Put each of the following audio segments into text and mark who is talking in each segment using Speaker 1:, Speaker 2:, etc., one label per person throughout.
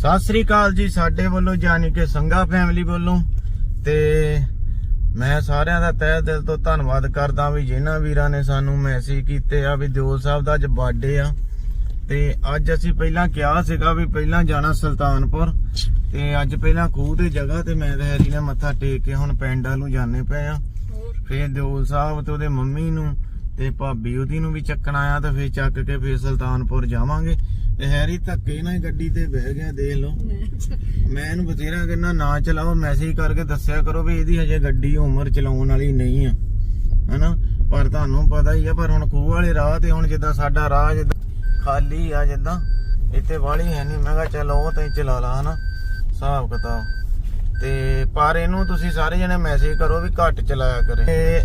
Speaker 1: ਸਤਿ ਸ੍ਰੀ ਅਕਾਲ ਜੀ ਸਾਡੇ ਵੱਲੋਂ ਯਾਨੀ ਕਿ ਸੰਗਾ ਫੈਮਿਲੀ ਵੱਲੋਂ ਤੇ ਮੈਂ ਸਾਰਿਆਂ ਦਾ ਤਹਿ ਦਿਲ ਤੋਂ ਧੰਨਵਾਦ ਕਰਦਾ ਵੀ ਜਿਨ੍ਹਾਂ ਵੀਰਾਂ ਨੇ ਸਾਨੂੰ ਮੈਸੇਜ ਕੀਤੇ ਆ ਵੀ ਦਿਓਲ ਸਾਹਿਬ ਦਾ ਅੱਜ ਬਰਥਡੇ ਆ। ਤੇ ਅੱਜ ਅਸੀਂ ਪਹਿਲਾਂ ਕਿਹਾ ਸੀਗਾ ਵੀ ਪਹਿਲਾਂ ਜਾਣਾ ਸੁਲਤਾਨਪੁਰ ਤੇ ਅੱਜ ਪਹਿਲਾਂ ਖੂਹ ਤੇ ਜਗ੍ਹਾ ਤੇ ਮੈਂ ਤੇ ਹੈਰੀ ਨੇ ਮੱਥਾ ਟੇਕ ਕੇ ਹੁਣ ਪਿੰਡਾਂ ਨੂੰ ਜਾਣੇ ਪਏ ਆ। ਫੇਰ ਦਿਓਲ ਸਾਹਿਬ ਤੇ ਉਹਦੇ ਮੰਮੀ ਨੂੰ ਤੇ ਭਾਬੀ ਉਹਦੀ ਨੂੰ ਵੀ ਚੱਕਣਾ ਆ ਤੇ ਫੇਰ ਚੱਕ ਕੇ ਫੇਰ ਸੁਲਤਾਨਪੁਰ ਜਾਵਾਂਗੇ। ਤੇ ਹੈਰੀ ਧੱਕੇ ਨਾਲ ਹੀ ਗੱਡੀ ਤੇ ਬਹਿ ਗਿਆ ਦੇਖ ਲਓ। ਮੈਂ ਇਹਨੂੰ ਬਥੇਰਾ ਕਹਿੰਦਾ ਨਾ ਚਲਾਓ ਮੈਸੇਜ ਕਰਕੇ ਦੱਸਿਆ ਕਰੋ ਵੀ ਇਹਦੀ ਹਜੇ ਗੱਡੀ ਉਮਰ ਚਲਾਉਣ ਵਾਲੀ ਨਹੀਂ ਆ। ਹਨਾ? ਪਰ ਤੁਹਾਨੂੰ ਪਤਾ ਹੀ ਆ ਪਰ ਹੁਣ ਖੂਹ ਵਾਲੇ ਰਾਹ ਤੇ ਹੁਣ ਜਿੱਦਾਂ ਸਾਡਾ ਰਾਹ ਜਿੱਦਾਂ ਖਾਲੀ ਆ ਜਿੱਦਾਂ ਇੱਥੇ ਵਾਲੀ ਹੈ ਨਹੀਂ ਮੈਂ ਕਿਹਾ ਚਲੋ ਉਹ ਤੇ ਚਲਾ ਲਾ ਹਨਾ? ਹਿਸਾਬ ਕਿਤਾਬ। ਤੇ ਪਰ ਇਹਨੂੰ ਤੁਸੀਂ ਸਾਰੇ ਜਣੇ ਮੈਸੇਜ ਕਰੋ ਵੀ ਘੱਟ ਚਲਾਇਆ ਕਰੇ। ਤੇ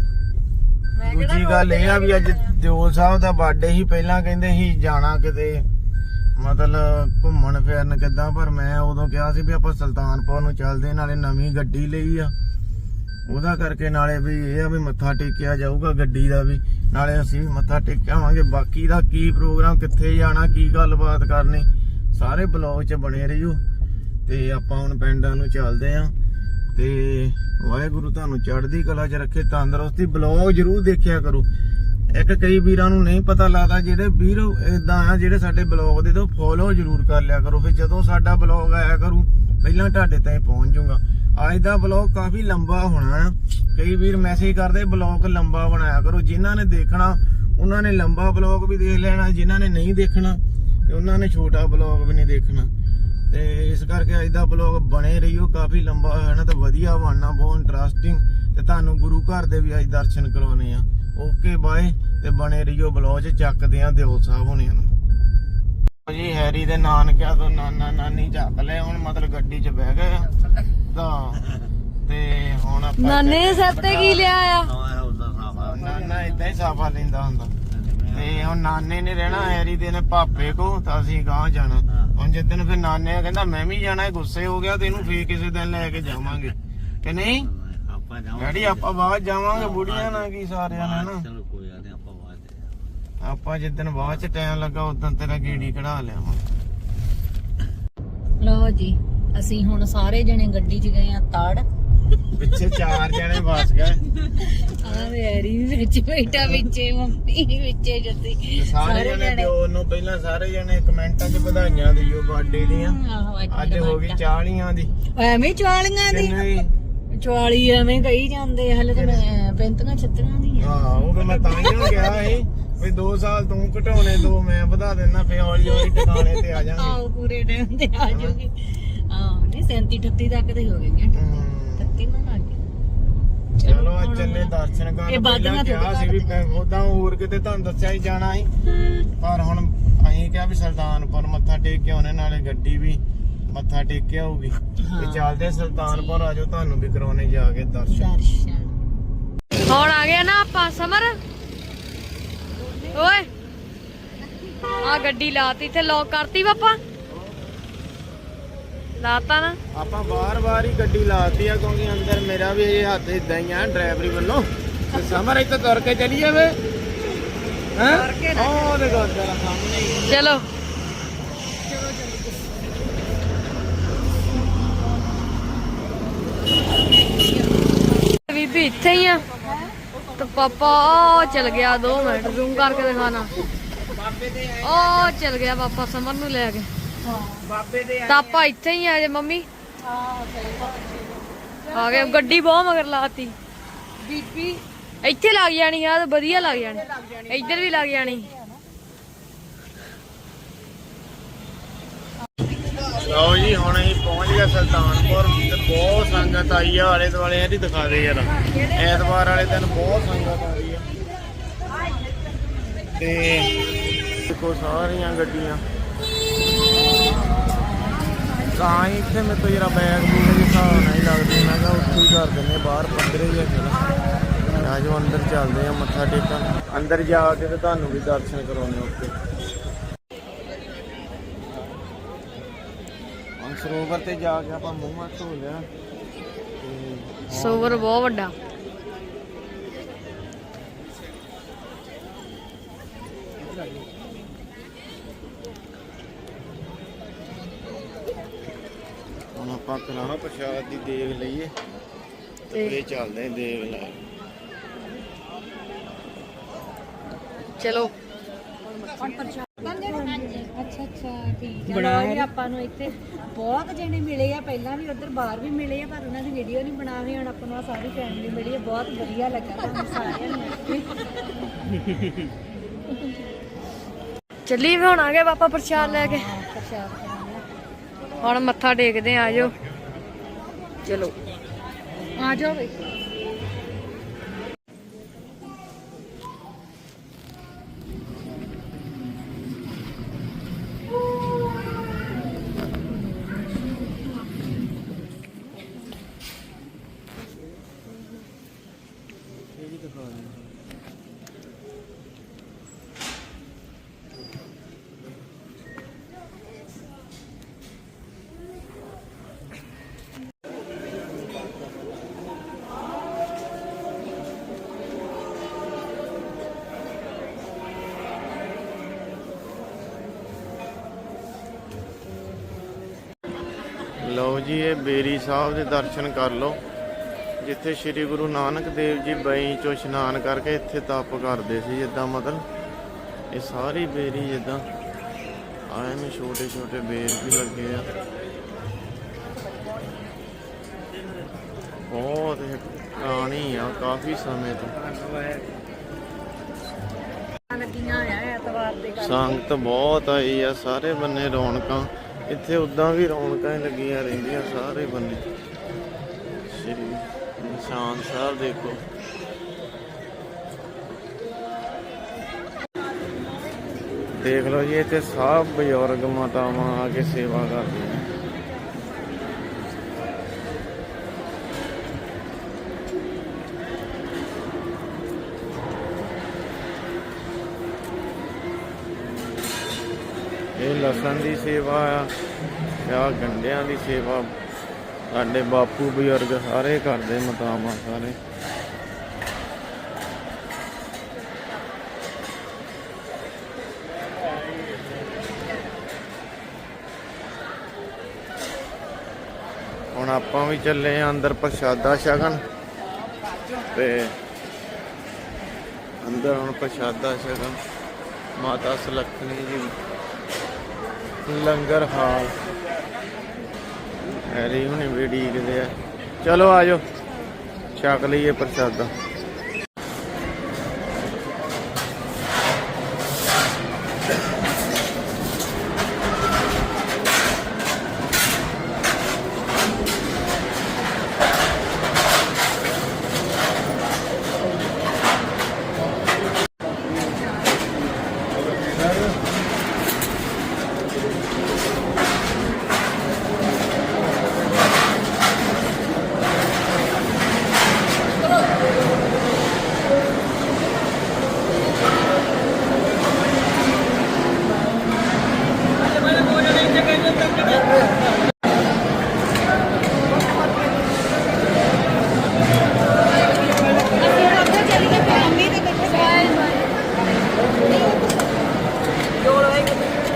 Speaker 1: ਦੂਜੀ ਗੱਲ ਇਹ ਆ ਵੀ ਅੱਜ ਦਿਓਲ ਸਾਹਿਬ ਦਾ ਬਰਥਡੇ ਹੀ ਪਹਿਲਾਂ ਕਹਿੰਦੇ ਸੀ ਜਾਣਾ ਕਿਤੇ। ਮਤਲਬ ਘੁੰਮਣ ਫਿਰਨ ਕਿੱਦਾਂ, ਪਰ ਮੈਂ ਉਦੋਂ ਕਿਹਾ ਸੀ ਵੀ ਆਪਾਂ ਸੁਲਤਾਨਪੁਰ ਨੂੰ ਚੱਲਦੇ ਨਾਲੇ ਨਵੀਂ ਗੱਡੀ ਲਈ ਆ। ਉਹਦਾ ਕਰਕੇ ਨਾਲੇ ਵੀ ਇਹ ਆ ਵੀ ਮੱਥਾ ਟੇਕਿਆ ਜਾਊਗਾ ਗੱਡੀ ਦਾ ਵੀ। ਨਾਲੇ ਅਸੀਂ ਵੀ ਮੱਥਾ ਟੇਕਿਆਵਾਂਗੇ ਬਾਕੀ ਦਾ ਕੀ ਪ੍ਰੋਗਰਾਮ ਕਿੱਥੇ ਜਾਣਾ, ਕੀ ਗੱਲਬਾਤ ਕਰਨੀ, ਸਾਰੇ ਬਲੌਗ 'ਚ ਬਣੇ ਰਹੀਓ। ਤੇ ਆਪਾਂ ਹੁਣ ਪਿੰਡਾਂ ਨੂੰ ਚੱਲਦੇ ਆਂ ਤੇ ਵਾਹਿਗੁਰੂ ਤੁਹਾਨੂੰ ਚੜ੍ਹਦੀ ਕਲਾ 'ਚ ਰੱਖੇ, ਤੰਦਰੁਸਤੀ ਬਲੌਗ ਜਰੂਰ ਦੇਖਿਆ ਕਰੋ। ਇੱਕ ਕਈ ਵੀਰਾਂ ਨੂੰ ਨਹੀਂ ਪਤਾ ਲੱਗਦਾ, ਜਿਹੜੇ ਵੀਰ ਇਦਾਂ ਆ, ਜਿਹੜੇ ਸਾਡੇ ਬਲੌਗ ਦੇ, ਤੋਂ ਫੋਲੋ ਜਰੂਰ ਕਰ ਲਿਆ ਕਰੋ ਫਿਰ ਜਦੋਂ ਸਾਡਾ ਬਲੌਗ ਆਇਆ ਕਰੂ, ਪਹਿਲਾਂ ਤੁਹਾਡੇ ਤਾਈਂ ਪਹੁੰਚ ਜਾਊਗਾ। ਅੱਜ ਦਾ ਬਲੌਗ ਕਾਫੀ ਲੰਬਾ ਹੋਣਾ ਆ। ਕਈ ਵੀਰ ਮੈਸੇਜ ਕਰਦੇ, ਬਲੌਗ ਲੰਬਾ ਬਣਾਇਆ ਕਰੋ। ਜਿਨ੍ਹਾਂ ਨੇ ਦੇਖਣਾ, ਉਹਨਾਂ ਨੇ ਲੰਬਾ ਬਲੌਗ ਵੀ ਦੇਖ ਲੈਣਾ, ਜਿਨ੍ਹਾਂ ਨੇ ਨਹੀਂ ਦੇਖਣਾ, ਤੇ ਉਹਨਾਂ ਨੇ ਛੋਟਾ ਬਲੌਗ ਵੀ ਨਹੀਂ ਦੇਖਣਾ। ਤੇ ਇਸ ਕਰਕੇ ਅੱਜ ਦਾ ਬਲੌਗ ਬਣੇ ਰਹੀਓ, ਕਾਫੀ ਲੰਬਾ ਹੋਇਆ ਨਾ ਤੇ ਵਧੀਆ ਬਣਨਾ, ਬਹੁਤ ਇੰਟਰਸਟਿੰਗ ਤੇ ਤੁਹਾਨੂੰ ਗੁਰੂ ਘਰ ਦੇ ਵੀ ਅੱਜ ਦਰਸ਼ਨ ਕਰਵਾਉਣੇ ਆ। ਓਕੇ ਬਾਏ ਤੇ ਬਣੇ ਰਹੀਓ ਬਲੌਗ 'ਚ ਚੱਕਦੇ ਆ ਦਿਓ ਸਾਹਿਬ ਹੋਣਿਆਂ ਨੂੰ। ਜੀ ਹੈਰੀ ਦੇ ਨਾਨਕਿਆਂ ਤੋਂ ਨਾਨਾ ਨਾਨੀ ਚੱਕ ਲਏ ਹੁਣ ਮਤਲਬ ਗੱਡੀ 'ਚ ਬਹਿ ਗਏ। ਆ। ਤਾਂ ਤੇ ਹੁਣ ਆਪਾਂ
Speaker 2: ਨਾਨੇ ਸਿਰ ਤੇ ਕੀ ਲਿਆ ਆ?
Speaker 1: ਨਾਨਾ ਇਦਾਂ ਹੀ ਸਾਫਾ ਲੈਂਦਾ ਹੁੰਦਾ। ਤੇ ਹੁਣ ਨਾਨੇ ਨੇ ਰਹਿਣਾ ਹੈਰੀ ਦੇ ਨੇ ਪਾਪੇ ਕੋ ਤਾਂ ਅਸੀਂ ਗਾਂ ਜਾਣਾ। ਹੁਣ ਜਿੱਦਣ ਫਿਰ ਨਾਨੇ ਕਹਿੰਦਾ ਮੈਂ ਵੀ ਜਾਣਾ ਗੁੱਸੇ ਹੋ ਗਿਆ ਤੇ ਇਹਨੂੰ ਫੇਰ ਕਿਸੇ ਦਿਨ ਲੈ ਕੇ ਜਾਵਾਂਗੇ। ਕਿ ਨਹੀਂ?
Speaker 3: ਆਪਾਂ
Speaker 1: ਡੈਡੀ ਆਪਾਂ ਬਾਅਦ ਜਾਵਾਂਗੇ ਬੁੜੀਆਂ ਨਾਲ ਕੀ ਸਾਰਿਆਂ ਨੇ। ਨਾ
Speaker 3: ਚਲੋ ਕੋਈ ਗੱਲ ਨਹੀਂ ਆਪਾਂ ਬਾਅਦ ਚ
Speaker 1: ਆਪਾਂ ਜਿੱਦਣ ਬਾਅਦ ਚ ਟਾਈਮ ਲੱਗਾ ਉਦੋਂ ਤੇਰਾ ਗੀੜੀ ਕਢਾ ਲਿਆਵਾਂ
Speaker 2: ਲਓ ਜੀ ਅਸੀਂ ਹੁਣ ਸਾਰੇ ਜਣੇ ਗੱਡੀ 'ਚ ਗਏ ਆ ਤੜ।
Speaker 1: ਪਿੱਛੇ ਚਾਰ ਜਣੇ ਫਸ ਗਏ।
Speaker 2: ਆ ਵੈਰੀ ਵਿੱਚ ਬੈਠਾ ਵਿੱਚੇ ਮੰਮੀ ਵਿੱਚੇ ਜੱਤੀ
Speaker 1: ਸਾਰੇ ਜਣੇ ਦਿਓ ਨੂੰ ਪਹਿਲਾਂ ਸਾਰੇ ਜਣੇ ਕਮੈਂਟਾਂ 'ਚ ਵਧਾਈਆਂ ਦਿਓ ਬਰਥਡੇ ਦੀਆਂ।
Speaker 2: ਆਹੋ
Speaker 1: ਅੱਜ ਹੋ ਗਈ 40ਾਂ ਦੀ।
Speaker 2: ਐਵੇਂ ਚਵਾਲੀਆਂ ਦੀ?
Speaker 1: ਕਿੰਨੇ
Speaker 2: ਚਵਾਲੀ ਐਵੇਂ ਕਹੀ ਜਾਂਦੇ ਹਲੇ ਤਾਂ ਮੈਂ ਪੈਂਤੀਆਂ ਛੱਤੀਆਂ ਦੀ ਆ।
Speaker 1: ਹਾਂ ਉਹ ਫਿਰ ਮੈਂ ਤਾਂ ਹੀ ਗਿਆ ਸੀ ਵੀ 2 ਸਾਲ ਤੂੰ ਘਟਾਉਣੇ ਦੋ ਮੈਂ ਵਧਾ ਦੇਣਾ ਫੇ ਹੌਲੀ ਹੌਲੀ ਟਿਕਾਣੇ ਤੇ ਆ ਜਾਾਂਗੇ।
Speaker 2: ਆਓ ਪੂਰੇ ਟਾਈਮ ਤੇ ਆ ਜਾਓਗੇ ਹਾਂ ਨਹੀਂ 37 38 ਤੱਕ ਤੇ ਹੋ ਗਈਆਂ 38 ਨਾ ਲੱਗ ਗਈ
Speaker 1: ਚਲੋ ਅੱਜ ਚੱਲੇ ਦਰਸ਼ਨ
Speaker 2: ਇਹ
Speaker 1: ਕਰਨ
Speaker 2: ਬਾਅਦ
Speaker 1: ਪਹਿਲਾਂ
Speaker 2: ਨਾਲ
Speaker 1: ਕਿਹਾ ਸੀ ਵੀ ਉਦਾਂ ਹੋਰ ਕਿਤੇ ਤੁਹਾਨੂੰ ਦੱਸਿਆ ਹੀ ਜਾਣਾ ਸੀ। ਪਰ ਹੁਣ ਅਸੀਂ ਕਿਹਾ ਵੀ ਸੁਲਤਾਨਪੁਰ ਮੱਥਾ ਟੇਕ ਕੇ ਆਉਣੇ ਨਾਲੇ ਗੱਡੀ ਵੀ ਮੱਥਾ ਟੇਕ ਕੇ ਤੇ
Speaker 2: ਹਾਂ।
Speaker 1: ਚੱਲਦੇ ਸੁਲਤਾਨਪੁਰ ਆ ਜਾਓ ਤੁਹਾਨੂੰ ਵੀ ਕਰਾਉਣੇ ਜਾ ਕੇ ਦਰਸ਼ਨ।
Speaker 2: ਦਰਸ਼ਨ।
Speaker 4: ਹੁਣ ਆ ਗਏ ਨਾ ਆਪਾਂ ਸਮਰ? ਓਏ ਆ ਗੱਡੀ ਲਾਤੀ ਤੇ ਲੌਕ ਕਰਤੀ ਪਾਪਾ। ਲਾਤਾ ਨਾ।
Speaker 1: ਆਪਾਂ ਬਾਰ-ਬਾਰ ਹੀ ਗੱਡੀ ਲਾਤੀ ਆ ਕਿਉਂਕਿ ਅੰਦਰ ਮੇਰਾ ਵੀ ਇਹ ਹੱਥ ਇਦਾਂ ਹੀ ਆ ਡਰਾਈਵਰੀ ਵੱਲੋਂ। ਤੇ ਸਮਰ ਇੱਥੇ ਤੁਰ ਕੇ ਚਲੀ ਜਾਵੇ। ਹੈ? ਉਹ ਦੇਖੋ ਸਾਹਮਣੇ ਹੀ
Speaker 4: ਚਲੋ। ਬੀਬੀ ਇੱਥੇ ਹੀ ਆ। ਤੇ ਪਾਪਾ ਉਹ ਚਲ ਗਿਆ 2 ਮਿੰਟ ਜ਼ੂਮ ਕਰਕੇ ਦਿਖਾਣਾ ਉਹ ਚਲ ਗਿਆ ਪਾਪਾ ਸਮਰ ਨੂੰ ਲੈ ਕੇ।
Speaker 1: ਬਾਬੇ ਦੇ
Speaker 4: ਤਾਂ ਆਪਾਂ ਇੱਥੇ ਹੀ ਆ ਜੇ ਮੰਮੀ। ਆ ਗਏ ਗੱਡੀ ਬਹੁਤ ਮਗਰ ਲਾਤੀ।
Speaker 2: ਬੀਬੀ।
Speaker 4: ਇੱਥੇ ਲੱਗ ਜਾਣੀ ਆ ਤੇ ਵਧੀਆ ਲੱਗ ਜਾਣੀ। ਇੱਧਰ ਵੀ ਲੱਗ ਜਾਣੀ।
Speaker 1: ਲਓ ਜੀ ਹੁਣ ਅਸੀਂ ਪਹੁੰਚ ਸੁਲਤਾਨਪੁਰ ਤੇ ਬਹੁਤ ਸੰਗਤ ਆਈ ਆ, ਆਲੇ ਦੁਆਲੇ ਇਹਦੀ ਦਿਖਾ ਦੇ ਯਾਰ। ਐਤਵਾਰ ਵਾਲੇ ਦਿਨ ਬਹੁਤ ਸੰਗਤ ਆ ਰਹੀ ਆ। ਤੇ ਦੇਖੋ ਸਾਰੀਆਂ ਗੱਡੀਆਂ। ਤਾਂ ਹੀ ਇੱਥੇ ਮੇਰੇ ਤੋਂ ਜਰਾ ਬੈਗ ਬੂਗ ਦੇ ਹਿਸਾਬ ਨਾਲ ਹੀ ਲੱਗਦੀ ਮੈਂ ਕਿਹਾ ਉੱਥੇ ਹੀ ਕਰ ਦਿੰਦੇ ਬਾਹਰ ਪੰਦਰੇ ਹੀ ਚਲੋ। ਆਜੋ ਅੰਦਰ ਚੱਲਦੇ ਆ ਮੱਥਾ ਟੇਕਣ। ਅੰਦਰ ਜਾ ਕੇ ਤੇ ਤੁਹਾਨੂੰ ਵੀ ਦਰਸ਼ਨ ਕਰਾਉਣੇ ਉੱਤੇ ਹੁਣ ਸਰੋਵਰ ਤੇ ਜਾ ਕੇ ਆਪਾਂ ਮੂੰਹ ਮੱਥ ਧੋ ਲਿਆ। ਤੇ
Speaker 4: ਸੋਵਰ ਬਹੁਤ ਵੱਡਾ।
Speaker 1: ਆਪਾਂ ਕਰਾਂ ਪ੍ਰਸ਼ਾਦ ਦੀ ਦੇਖ ਲਈਏ। ਤੇ ਇਹ ਚੱਲਦੇ ਦੇਖ ਲੈ।
Speaker 4: ਚਲੋ।
Speaker 2: ਅੱਛਾ ਅੱਛਾ ਠੀਕ ਹੈ। ਆਪਾਂ ਨੂੰ ਇੱਥੇ ਬਹੁਤ ਜਣੇ ਮਿਲੇ ਆ ਪਹਿਲਾਂ ਵੀ ਉਧਰ ਬਾਹਰ ਵੀ ਮਿਲੇ ਆ ਪਰ ਉਹਨਾਂ ਦੀ ਵੀਡੀਓ ਨਹੀਂ ਬਣਾ ਹੋਈ ਹੁਣ ਆਪਾਂ ਨੂੰ ਆਹ ਸਾਰੀ ਫੈਮਿਲੀ ਮਿਲੀ ਹੈ ਬਹੁਤ ਵਧੀਆ ਲੱਗਾ ਤੁਹਾਨੂੰ ਸਾਰਿਆਂ ਨੂੰ ਮਿਲ ਕੇ।
Speaker 4: ਚੱਲੀ ਵੀ ਹੁਣ ਆ ਗਏ ਪਾਪਾ ਪ੍ਰਸ਼ਾਦ ਲੈ ਕੇ।
Speaker 2: ਹਾਂ, ਪ੍ਰਸ਼ਾਦ ਕਰਾਂਗੇ
Speaker 4: ਹੁਣ ਮੱਥਾ ਟੇਕਦੇ ਆ ਆਜੋ ਚਲੋ।
Speaker 2: ਆ ਜਾਓ ਬਈ।
Speaker 1: ਲਓ ਜੀ ਇਹ ਬੇਰੀ ਸਾਹਿਬ ਦੇ ਦਰਸ਼ਨ ਕਰ ਲਓ। ਜਿੱਥੇ ਸ੍ਰੀ ਗੁਰੂ ਨਾਨਕ ਦੇਵ ਜੀ ਬਈ ਚੋਂ ਇਸ਼ਨਾਨ ਕਰਕੇ ਇੱਥੇ ਤਪ ਕਰਦੇ ਸੀ ਜਿੱਦਾਂ ਮਤਲਬ ਇਹ ਸਾਰੀ ਬੇਰੀ ਜਿੱਦਾਂ ਆਏ ਨੇ ਛੋਟੇ ਛੋਟੇ ਬੇਰ ਵੀ ਲੱਗੇ ਆ। ਬਹੁਤ ਪੁਰਾਣੀ ਆ ਕਾਫੀ ਸਮੇਂ ਤੋਂ। ਸੰਗਤ ਬਹੁਤ ਆਈ ਆ ਸਾਰੇ ਬੰਨੇ ਰੌਣਕਾਂ। ਇੱਥੇ ਉਦਾਂ ਵੀ ਰੌਣਕਾਂ ਲੱਗੀਆਂ ਰਹਿੰਦੀਆਂ ਸਾਰੇ ਬੰਨੇ। ਨਿਸ਼ਾਨ ਸਾਹਿਬ ਦੇਖੋ। ਦੇਖ ਲਓ ਜੀ, ਇੱਥੇ ਸਭ ਬਜ਼ੁਰਗ ਮਾਤਾਵਾਂ ਆ ਕੇ ਸੇਵਾ ਕਰਦੀਆਂ ਇਹ ਲਸਣ ਦੀ ਸੇਵਾ ਆ ਆ ਗੰਡਿਆਂ ਦੀ ਸੇਵਾ ਸਾਡੇ ਬਾਪੂ ਬਜ਼ੁਰਗ ਸਾਰੇ ਕਰਦੇ ਮਤਾਵਾਂ ਸਾਰੇ। ਹੁਣ ਆਪਾਂ ਵੀ ਚੱਲੇ ਆਂ ਅੰਦਰ ਪ੍ਰਸ਼ਾਦਾ ਛਕਣ। ਤੇ ਅੰਦਰ ਹੁਣ ਪ੍ਰਸ਼ਾਦਾ ਛਕਣ। ਮਾਤਾ ਸੁਲੱਖਣੀ ਜੀ। ਲੰਗਰ ਹਾਲ। ਐਰੀ ਹੁਣੇ ਵੀ ਡੀਕਦੇ ਆ। ਚਲੋ ਆਜੋ ਛਕ ਲਈਏ ਪ੍ਰਸ਼ਾਦਾ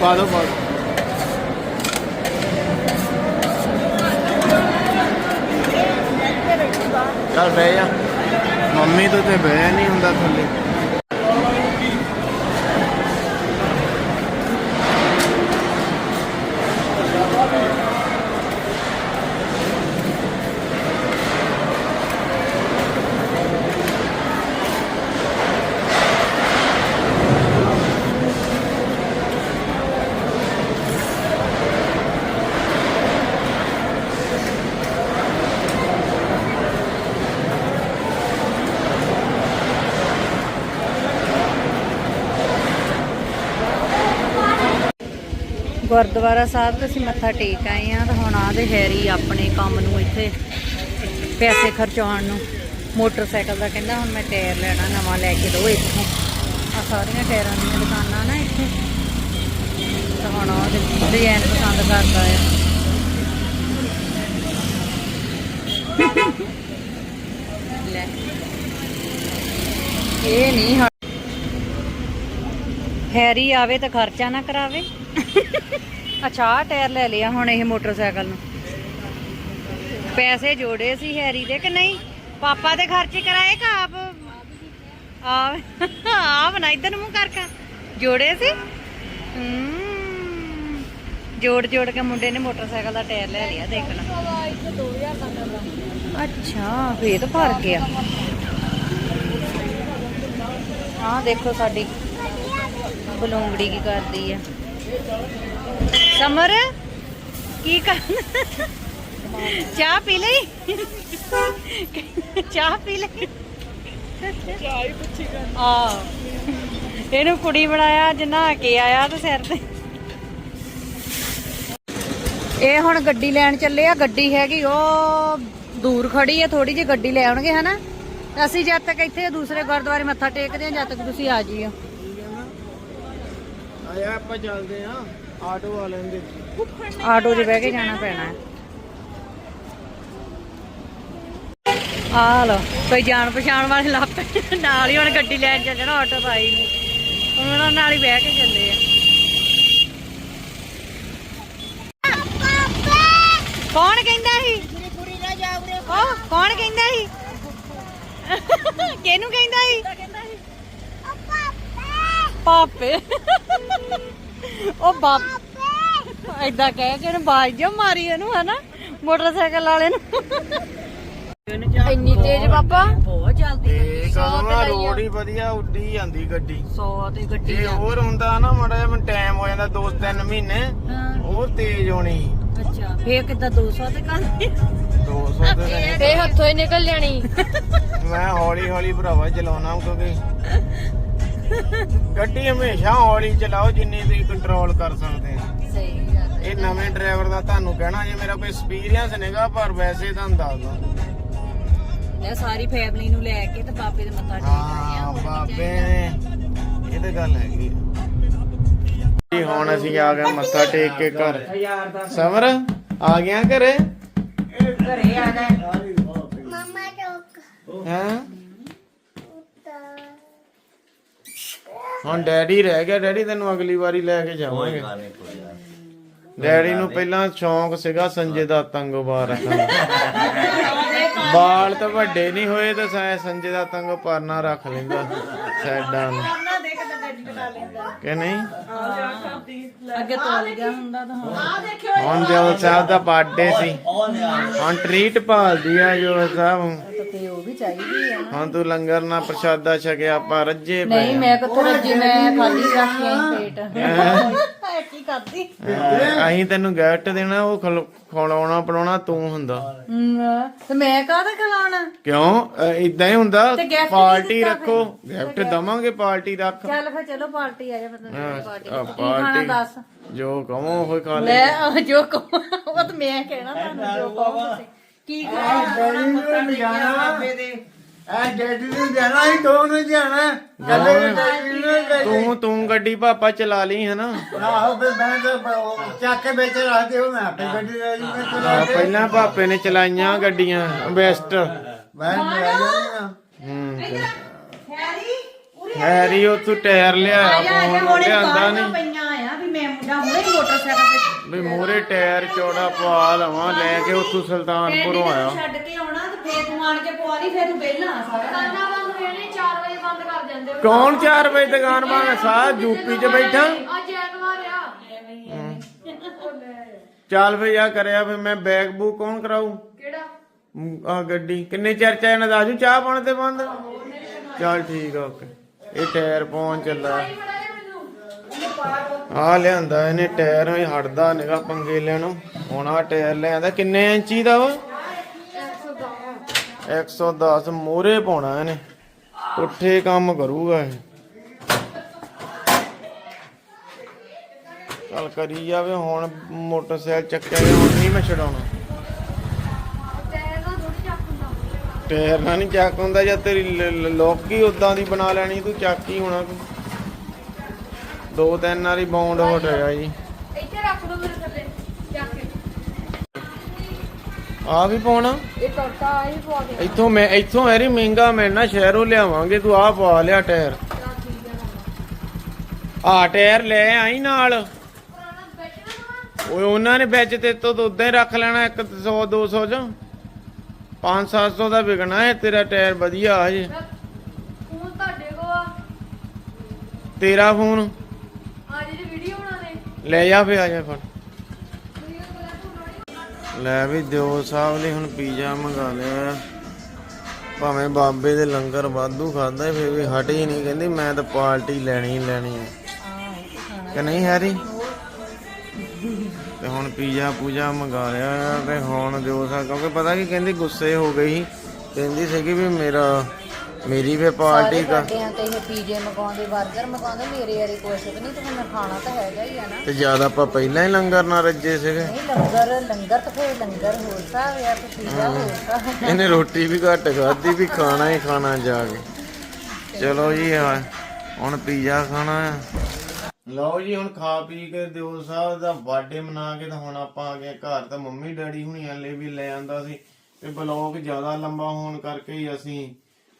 Speaker 1: ਪਾ ਦੋ ਪਾ ਦਿਓ। ਚੱਲ ਬਹਿ ਜਾ ਮੰਮੀ ਤੋਂ ਤੇ ਬਹਿ ਨਹੀਂ ਹੁੰਦਾ ਥੱਲੇ
Speaker 2: ਗੁਰਦੁਆਰਾ ਸਾਹਿਬ ਅਸੀਂ ਮੱਥਾ ਟੇਕ ਆਏ ਆ ਤਾਂ ਹੁਣ ਆਦੇ ਹੈਰੀ ਆਪਣੇ ਕੰਮ ਨੂੰ ਇੱਥੇ ਪੈਸੇ ਖਰਚਾਉਣ ਨੂੰ ਮੋਟਰਸਾਈਕਲ ਦਾ ਕਹਿੰਦਾ ਹੁਣ ਮੈਂ ਟਾਇਰ ਲੈਣਾ, ਨਵਾਂ ਲੈ ਕੇ ਦਿਓ ਇੱਥੋਂ। ਆ ਸਾਰੀਆਂ ਟਾਇਰਾਂ ਦੀਆਂ ਦੁਕਾਨਾਂ ਨਾ ਇੱਥੇ। ਤਾਂ ਹੁਣ ਉਹ ਡਿਜ਼ਾਈਨ ਪਸੰਦ ਕਰਦਾ ਆ। ਲੈ। ਇਹ ਨਹੀਂ ਹੈਰੀ ਆਵੇ ਤਾਂ ਖਰਚਾ ਨਾ ਕਰਾਵੇ। ਅੱਛਾ, ਆਹ ਟਾਇਰ ਲੈ ਲਿਆ ਹੁਣ ਇਹ ਮੋਟਰਸਾਈਕਲ ਨੂੰ। ਪੈਸੇ ਜੋੜੇ ਸੀ ਹੈਰੀ ਦੇ ਕਿ ਨਹੀਂ? ਪਾਪਾ ਦੇ ਖਰਚ ਕਰਾਏ ਕਿ ਆਪ? ਆ ਆਪ ਨਾ ਇਧਰ ਮੂੰਹ ਕਰਕੇ ਜੋੜੇ ਸੀ? ਜੋੜ ਜੋੜ ਕੇ ਮੁੰਡੇ ਨੇ ਮੋਟਰਸਾਈਕਲ ਦਾ ਟਾਇਰ ਲੈ ਲਿਆ ਦੇਖਣਾ ਅੱਛਾ, ਫੇਰ ਤਾਂ ਭਰ ਗਿਆ ਹਾਂ ਦੇਖੋ ਸਾਡੀ ਬਲੂੰਗੜੀ ਕੀ ਕਰਦੀ ਆ। ਸਮਰ, ਕੀ ਕਰ ਚਾਹ ਪੀ ਲਈ? ਚਾਹ ਪੀ ਲਈ? ਚਾਹ ਹੀ ਪੁੱਛੀ ਆ ਇਹਨੂੰ ਕੁੜੀ ਬਣਾਇਆ, ਜਿੰਨਾ ਕੇ ਆਇਆ ਤੇ ਸਿਰ ਤੇ। ਇਹ ਹੁਣ ਗੱਡੀ ਲੈਣ ਚੱਲੇ ਆ, ਗੱਡੀ ਹੈਗੀ, ਉਹ ਦੂਰ ਖੜੀ ਆ ਥੋੜੀ ਜਿਹੀ ਗੱਡੀ ਲੈ ਆਉਣਗੇ, ਹਨਾ? ਅਸੀਂ ਜਦ ਤੱਕ ਇੱਥੇ ਦੂਸਰੇ ਗੁਰਦੁਆਰੇ ਮੱਥਾ ਟੇਕਦੇ ਆ, ਜਦ ਤੱਕ ਤੁਸੀਂ ਆ ਜਿਓ।
Speaker 1: ਆਇਆ ਆਪਾਂ ਚੱਲਦੇ ਆ ਆਟੋ ਵਾਲਿਆਂ ਦੇ।
Speaker 2: ਆਟੋ 'ਚ ਬਹਿ ਕੇ ਜਾਣਾ ਪੈਣਾ। ਹੈ ਆ ਲੋ ਕੋਈ ਜਾਣ ਪਛਾਣ ਵਾਲੇ ਲੱਭ ਨਾਲ ਹੀ ਹੁਣ ਗੱਡੀ ਲੈਣ ਚੱਲ ਜਾਣਾ ਆਟੋ ਆਈ ਨਹੀਂ ਹੁਣ ਉਹਨਾਂ ਨਾਲ ਹੀ ਬਹਿ ਕੇ ਚੱਲੇ ਆ। ਕੌਣ ਕਹਿੰਦਾ ਸੀ? ਕੌਣ ਕਹਿੰਦਾ ਸੀ? ਕਿਹਨੂੰ ਕਹਿੰਦਾ ਸੀ? ਪਾਪੇ। ਉਹ ਬਾਪ ਏਦਾਂ ਕਹਿ ਕੇ ਇਹਨੂੰ ਬਾਜ ਜਿਹਾ ਮਾਰੀ ਇਹਨੂੰ ਹਨਾ? ਮੋਟਰਸਾਈਕਲ ਵਾਲੇ ਨੂੰ।
Speaker 4: ਇੰਨੀ ਤੇਜ਼ ਪਾਪਾ?
Speaker 2: ਬਹੁਤ ਚੱਲਦੀ
Speaker 1: ਤੇ ਕਹਾਂ ਰੋਡ ਹੀ ਵਧੀਆ ਉੱਡੀ ਜਾਂਦੀ ਗੱਡੀ।
Speaker 2: 100 ਤੇ ਗੱਡੀ
Speaker 1: ਜੇ ਹੋਰ ਹੁੰਦਾ ਨਾ ਮਾੜਾ ਜਿਹਾ ਟਾਈਮ ਹੋ ਜਾਂਦਾ 2-3 ਮਹੀਨੇ।
Speaker 2: ਹਾਂ।
Speaker 1: ਹੋਰ ਤੇਜ਼ ਹੋਣੀ।
Speaker 2: ਅੱਛਾ ਫੇਰ ਕਿੱਦਾਂ 200 ਤੇ ਕਰ
Speaker 1: 200 ਤੇ।
Speaker 4: ਤੇ ਹੱਥੋਂ ਹੀ ਨਿਕਲ ਜਾਣੀ।
Speaker 1: ਮੈਂ ਹੌਲੀ ਹੌਲੀ ਭਰਾਵਾ ਚਲਾਉਣਾ ਕਿਉਂਕਿ ਗੱਡੀ ਹਮੇਸ਼ਾ ਹੌਲੀ ਚਲਾਓ ਜਿੰਨੀ ਤੁਸੀਂ ਕੰਟਰੋਲ ਕਰ ਸਕਦੇ ਆ
Speaker 2: ਸਹੀ ਗੱਲ
Speaker 1: ਇਹ ਨਵੇਂ ਡਰਾਈਵਰ ਦਾ ਤੁਹਾਨੂੰ ਕਹਿਣਾ ਜੇ ਮੇਰਾ ਕੋਈ ਐਕਸਪੀਰੀਅੰਸ ਨਹੀਂਗਾ ਪਰ ਵੈਸੇ ਤੁਹਾਨੂੰ ਦੱਸਦਾ
Speaker 2: ਲੈ ਸਾਰੀ ਫੈਮਿਲੀ ਨੂੰ ਲੈ ਕੇ ਤੇ ਬਾਪੇ ਦੇ ਮੱਥਾ ਟੇਕਦੇ ਆ
Speaker 1: ਹਾਂ ਬਾਬੇ ਨੇ ਇਹ ਤਾਂ ਗੱਲ ਹੈਗੀ ਆ। ਜੀ ਹੁਣ ਅਸੀਂ ਆ ਗਏ ਮੱਥਾ ਟੇਕ ਕੇ ਘਰ। ਸਮਰ ਆ ਗਿਆ ਘਰੇ?
Speaker 2: ਘਰੇ ਆ ਗਏ।
Speaker 1: ਹੈ? ਹੁਣ ਡੈਡੀ ਰਹਿ ਗਿਆ ਡੈਡੀ ਤੈਨੂੰ ਅਗਲੀ ਵਾਰੀ ਲੈ ਕੇ ਜਾਵਾਂਗੇ। ਡੈਡੀ ਨੂੰ ਪਹਿਲਾਂ ਸ਼ੌਂਕ ਸੀਗਾ ਸੰਜੇ ਦਾ ਤੰਗੋਬਾਰ ਰੱਖਣ ਦਾ। ਵਾਲ ਤਾਂ ਵੱਡੇ ਨਹੀਂ ਹੋਏ ਤਾਂ ਸਾਇ ਸੰਜੇ ਦਾ ਤੰਗ ਪਰਨਾ ਰੱਖ ਲੈਂਦਾ। ਸੈਡਾਂ ਨੂੰ। ਕਿ ਨਹੀਂ?
Speaker 2: ਅੱਗੇ ਤੋਲ ਗਿਆ ਹੁੰਦਾ ਤਾਂ ਆ ਦੇਖਿਓ
Speaker 1: ਹੁਣ ਦਿਓਲ ਸਾਹਿਬ ਦਾ ਬਰਥਡੇ ਸੀ। ਹੁਣ ਟ੍ਰੀਟ ਭਾਲਦੀ ਆ ਜੋ ਸਾਹਿਬ।
Speaker 2: ਤੇ ਉਹ ਵੀ ਚਾਹੀਦੀ ਆ।
Speaker 1: ਹੁਣ ਤੂੰ ਲੰਗਰ ਨਾ ਪ੍ਰਸ਼ਾਦਾ ਛਕਿਆ ਆਪਾਂ ਰੱਜੇ
Speaker 2: ਨਹੀਂ ਮੈਂ ਕਿੱਥੇ ਰੱਜੀ? ਮੈਂ ਖਾਲੀ ਰੱਖਿਆ ਹੀ ਪੇਟ। ਕੀ
Speaker 1: ਹਾਂ, ਅਸੀਂ ਤੈਨੂੰ ਗਿਫਟ ਦੇਣਾ ਉਹ ਖਲ- ਖਿਲਾਉਣਾ ਪਲਾਉਣਾ ਤੂੰ ਹੁੰਦਾ
Speaker 2: ਹਮ, ਤੇ ਮੈਂ ਕਾਹਦਾ ਖਿਲਾਉਣਾ
Speaker 1: ਕਿਉਂ ਇਦਾਂ ਹੀ ਹੁੰਦਾ
Speaker 2: ਤੇ gift ਕੀ
Speaker 1: ਪਾਰਟੀ
Speaker 2: ਦਿੱਤਾ
Speaker 1: ਰੱਖੋ ਗਿਫਟ ਦਵਾਂਗੇ ਪਾਰਟੀ ਰੱਖ
Speaker 2: ਚੱਲ ਫੇ ਚਲੋ ਪਾਰਟੀ ਆ ਜਾ ਪਤਾ ਨਹੀਂ ਪਾਰਟੀ
Speaker 1: ਆ,
Speaker 2: ਵਿੱਚ ਕੀ ਖਾਣਾ ਦੱਸ
Speaker 1: ਜੋ ਕਹੋ ਉਹ ਖਾ ਲੈ
Speaker 2: ਆਹ ਜੋ ਕਹੋ ਉਹ ਤਾਂ ਮੈਂ ਕਹਿਣਾ ਤੁਹਾਨੂੰ ਜੋ ਕਹੋ ਤੁਸੀਂ ਕੀ ਖਾਣਾ
Speaker 1: ਤੂੰ ਤੂੰ ਗੱਡੀ ਪਾਪਾ ਚਲਾ ਲਈ ਹੈ ਨਾ। ਆਹ, ਪਹਿਲਾਂ ਪਾਪੇ ਨੇ ਚਲਾਈਆਂ ਗੱਡੀਆਂ ਬੈਸਟ ਹੂੰ। ਹੈਰੀ ਉਹ ਤੂੰ ਟਾਇਰ ਲਿਆ ਫੋਨ ਲਿਆਂਦਾ ਨਹੀਂ।
Speaker 2: ਵੀ ਮੈਂ ਮੁੰਡਾ ਹੁਣੇ ਹੀ ਮੋਟਰਸਾਈਕਲ ਤੇ
Speaker 1: ਵੀ ਮੂਰੇ ਟਾਇਰ ਚੌੜਾ ਪਵਾ ਲਵਾਂ ਲੈ ਕੇ ਉੱਥੋਂ ਸੁਲਤਾਨਪੁਰੋਂ ਆਇਆ
Speaker 2: ਛੱਡ ਕੇ ਆਉਣਾ ਤੇ ਫੇਰ ਤੂੰ ਆਣ ਕੇ ਪਵਾ ਲਈ ਫੇਰ ਤੂੰ ਆ ਸਾਰਾ
Speaker 4: ਦੁਕਾਨਾਂ ਬੰਦ ਹੋ ਜਾਣੀ 4 ਵਜੇ ਬੰਦ ਕਰ ਦਿੰਦੇ ਹੋ।
Speaker 1: ਕੌਣ 4 ਵਜੇ ਦੁਕਾਨ ਬੰਦ? ਸਾਹ ਯੂਪੀ 'ਚ ਬੈਠਾ।
Speaker 4: ਅੱਜ ਐਤਵਾਰ ਆ।
Speaker 1: ਚੱਲ ਫੇ ਆ ਕਰਿਆ ਫੇ ਮੈਂ ਬੈਗ ਬੂਕ ਕੌਣ ਕਰਾਊ?
Speaker 4: ਕਿਹੜਾ?
Speaker 1: ਆ ਗੱਡੀ। ਕਿੰਨੇ ਚਰਚਾ ਇਹਨਾਂ ਦਾ? ਆਜੂ ਚਾਹ ਪਾਣ ਤੇ ਬੰਦ? ਚੱਲ ਠੀਕ ਆ ਓਕੇ। ਇਹ ਟਾਇਰ ਪਹੁੰਚ ਚੱਲਾ। ਆ ਲਿਆਂਦਾ ਇਹਨੇ ਟਾਇਰ ਹੀ ਹਟਦਾ ਨਿਗਾ ਪੰਗੇ ਲੈਣੋਂ ਹੁਣ ਆ ਟਾਇਰ ਲਿਆਂਦਾ। ਕਿੰਨੇ ਇੰਚੀ ਦਾ ਵਾ? 110 ਮੋਰੇ ਪਾਉਣਾ ਇਹਨੇ। ਉੱਠੇ ਕੰਮ ਕਰੂਗਾ ਇਹ। ਚੱਲ ਕਰੀ ਜਾਵੇ। ਹੁਣ ਮੋਟਰਸਾਈਕਲ ਚੱਕਿਆ ਗਿਆ। ਹੁਣ ਨਹੀਂ ਮੈਂ ਛਡਾਉਣਾ। ਟਾਇਰ ਨਾਲ ਨਹੀਂ ਚੱਕ ਹੁੰਦਾ। ਜਾਂ ਤੇਰੀ ਲ- ਲੋਕ ਉਦਾਂ ਦੀ ਬਣਾ ਲੈਣੀ। ਤੂੰ ਚੱਕ ਹੀ ਹੋਣਾ। ਤੂੰ ਦੋ ਤਿੰਨ ਵਾਰੀ ਬਾਉਂਡ ਹੋ ਗਿਆ ਜੀ।
Speaker 4: ਇੱਥੇ ਰੱਖ ਦੋ ਮੇਰੇ ਥੱਲੇ ਚੱਕ ਕੇ।
Speaker 1: ਆ ਵੀ ਪਾਉਣਾ?
Speaker 4: ਇਹ ਟੋਟਾ ਆਹੀ ਪਵਾ ਦੇ
Speaker 1: ਇੱਥੋਂ ਮੈਂ ਇੱਥੋਂ ਐਰੀ ਮਹਿੰਗਾ ਮਿਲਣਾ ਸ਼ਹਿਰੋਂ ਲਿਆਵਾਂਗੇ ਤੂੰ ਆ ਪਵਾ ਲਿਆ ਟਾਇਰ। ਆ ਟਾਇਰ ਲੈ ਆਈ ਨਾਲ। ਓਏ ਉਹਨਾਂ ਨੇ ਵਿੱਚ ਤੇ ਤੋਂ ਉਦਾਂ ਹੀ ਰੱਖ ਲੈਣਾ 100 200 ਚ। 5-700 ਦਾ ਵਿਕਣਾ ਹੈ ਤੇਰਾ ਟਾਇਰ ਵਧੀਆ ਆ ਜੇ।
Speaker 4: ਫੋਨ ਤੁਹਾਡੇ ਕੋ ਆ।
Speaker 1: ਤੇਰਾ ਫੋਨ
Speaker 4: ਆ ਜਿਹੜੀ ਵੀਡੀਓ ਬਣਾਣੇ
Speaker 1: ਲੈ ਜਾ ਫੇ ਆ ਜਾ ਫੜ। ਲੈ ਵੀ ਦਿਓ ਸਾਹਿਬ ਨੇ ਹੁਣ ਪੀਜ਼ਾ ਮੰਗਾ ਲਿਆ। ਭਾਵੇਂ ਬਾਬੇ ਦੇ ਲੰਗਰ ਵਾਧੂ ਖਾਦਾ ਫੇ ਵੀ ਹਟ ਹੀ ਨਹੀਂ ਕਹਿੰਦੀ, ਮੈਂ ਤਾਂ ਪਾਰਟੀ ਲੈਣੀ ਹੀ ਲੈਣੀ ਹੈ ਕਿ ਨਹੀਂ ਹੈਰੀ? ਤੇ ਹੁਣ ਪੀਜ਼ਾ ਪੂਜਾ ਮੰਗਾ ਲਿਆ ਆ ਤੇ ਹੁਣ ਦਿਓ ਸਾਹਿਬ ਕਿਉਂਕਿ ਪਤਾ ਕੀ ਕਹਿੰਦੀ, ਗੁੱਸੇ ਹੋ ਗਈ। ਕਹਿੰਦੀ ਸੀਗੀ ਵੀ ਮੇਰਾ ਮੇਰੀ ਫੇ ਪਾਰਟੀ
Speaker 2: ਵੱਡਿਆਂ ਤੇ ਇਹ ਪੀਜੇ ਮਗਾਉਂਦੇ 버ਗਰ ਮਗਾਉਂਦੇ ਮੇਰੇ ਵਾਰੀ ਕੁਛ ਵੀ ਨਹੀਂ ਤੇ ਮੈਂ ਖਾਣਾ ਤਾਂ ਹੈਗਾ ਹੀ ਆ ਨਾ।
Speaker 1: ਤੇ ਜ਼ਿਆਦਾ ਆਪਾਂ ਪਹਿਲਾਂ ਹੀ ਲੰਗਰ ਨਾਲ ਰੱਜੇ ਸੀਗੇ।
Speaker 2: ਨਹੀਂ ਲੰਗਰ ਲੰਗਰ ਤਾਂ ਫੇਰ ਲੰਗਰ ਹੋਰ ਆ ਤੇ ਪੀਜ਼ਾ ਹੋਰ
Speaker 1: ਇਹਨੇ ਰੋਟੀ ਵੀ ਘੱਟ ਖਾਧੀ ਵੀ ਖਾਣਾ ਹੀ ਖਾਣਾ ਜਾ ਕੇ। ਚਲੋ ਜੀ ਹੁਣ ਪੀਜ਼ਾ ਖਾਣਾ ਆ। ਲਓ ਜੀ ਹੁਣ ਖਾ ਪੀ ਕੇ ਦਿਓ ਸਾਹਿਬ ਦਾ ਬਰਥਡੇ ਮਨਾ ਕੇ ਤਾਂ ਹੁਣ ਆਪਾਂ ਆ ਗਏ ਘਰ। ਤਾਂ ਮੰਮੀ ਡੈਡੀ ਹੁਣੀਆਂ ਲਈ ਵੀ ਲੈ ਆਂਦਾ ਸੀ। ਤੇ ਬਲੌਗ ਜ਼ਿਆਦਾ ਲੰਬਾ ਹੋਣ ਕਰਕੇ ਹੀ ਅਸੀਂ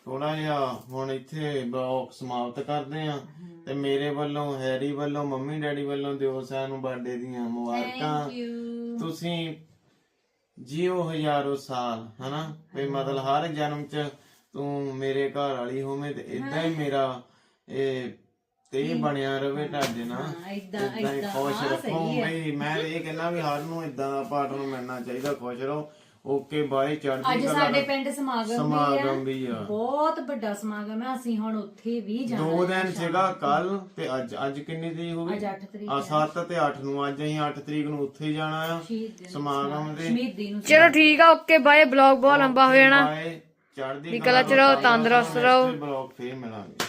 Speaker 1: ਥੋੜਾ ਜਿਹਾ ਹੁਣ ਇੱਥੇ ਬਲੌਗ ਸਮਾਪਤ ਕਰਦੇ ਆ ਤੇ ਮੇਰੇ ਵੱਲੋਂ ਹੈਰੀ ਵੱਲੋਂ ਮੰਮੀ ਡੈਡੀ ਵੱਲੋਂ ਦਿਓ ਸਾਹਿਬ ਨੂੰ ਬਰਥਡੇ ਦੀਆਂ ਮੁਬਾਰਕਾਂ। ਤੁਸੀਂ ਜੀਓ ਹਜ਼ਾਰੋ ਸਾਲ ਹਨਾ? ਵੀ ਮਤਲਬ ਹਰ ਜਨਮ ਚ ਤੂੰ ਮੇਰੇ ਘਰ ਵਾਲੀ ਹੋਵੇਂ ਤੇ ਇਦਾਂ ਹੀ ਮੇਰਾ ਇਹ ਤੇ ਬਣਿਆ ਰਵੇ ਤੁਹਾਡੇ ਨਾਲ।
Speaker 2: ਇਦਾਂ
Speaker 1: ਇਦਾਂ ਖੁਸ਼ ਬਈ ਮੈਂ ਇਹ ਕਹਿੰਦਾ ਵੀ ਹਰ ਨੂੰ ਇਦਾਂ ਦਾ ਪਾਰਟਨਰ ਮਿਲਣਾ ਚਾਹੀਦਾ। ਖੁਸ਼ ਰਹੋ। ਓਕੇ ਬਾਏ ਚੜ੍ਹਦੀ
Speaker 2: ਅੱਜ ਸਾਡੇ ਪਿੰਡ ਸਮਾਗਮ
Speaker 1: ਸਮਾਗਮ ਵੀ ਆ।
Speaker 2: ਬਹੁਤ ਵੱਡਾ ਸਮਾਗਮ ਹੈ ਅਸੀਂ ਹੁਣ ਉੱਥੇ ਵੀ ਜਾਣਾ
Speaker 1: ਦੋ ਦਿਨ ਸੀਗਾ ਕੱਲ ਤੇ ਅੱਜ ਅੱਜ ਕਿੰਨੀ ਤਰੀਕ ਹੋ ਗਈ?
Speaker 2: ਅੱਜ 8 ਤਰੀਕ
Speaker 1: ਆ 7 ਤੇ 8 ਨੂੰ ਅੱਜ ਅਸੀਂ 8 ਤਰੀਕ ਨੂੰ ਉੱਥੇ ਹੀ ਜਾਣਾ ਆ ਸਮਾਗਮ ਦੇ।
Speaker 2: ਸ਼ਹੀਦੀ ਨੂੰ
Speaker 4: ਚਲੋ ਠੀਕ ਆ ਓਕੇ ਬਾਏ ਬਲੌਗ ਬਹੁਤ ਲੰਬਾ ਹੋ ਜਾਣਾ।
Speaker 1: ਬਾਏ ਚੜ੍ਹਦੀ
Speaker 4: ਨਿਕਲਾ ਚ ਰਹੋ, ਤੰਦਰੁਸਤ ਰਹੋ।
Speaker 1: ਬਲੌਗ ਫੇਰ ਮਿਲਾਂਗੇ।